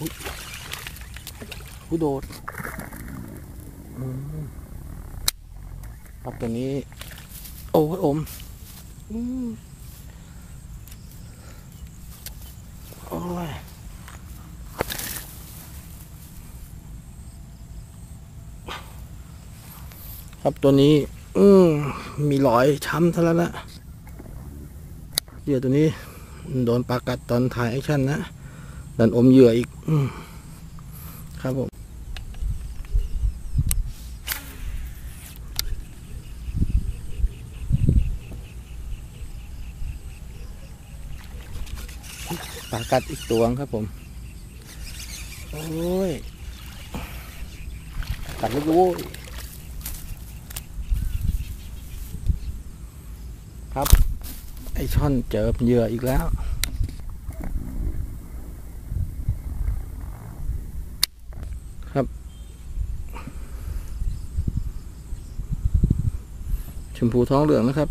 อุ๊ยผู้โดดอืมครับตัวนี้ โอ้ยอมอืมโอ้ยครับตัวนี้ อืมมีรอยช้ำซะแล้วนะเหยื่อตัวนี้ โดนปากัดตอนถ่ายแอคชั่นนะ ดันอมเหยื่ออีกอืมครับผมปลากัดอีกตัวครับผม โอ้ยกัดแล้วโว้ยครับ ไอช่อนเจอเหยื่ออีกแล้ว ชมพูท้องเหลืองนะครับ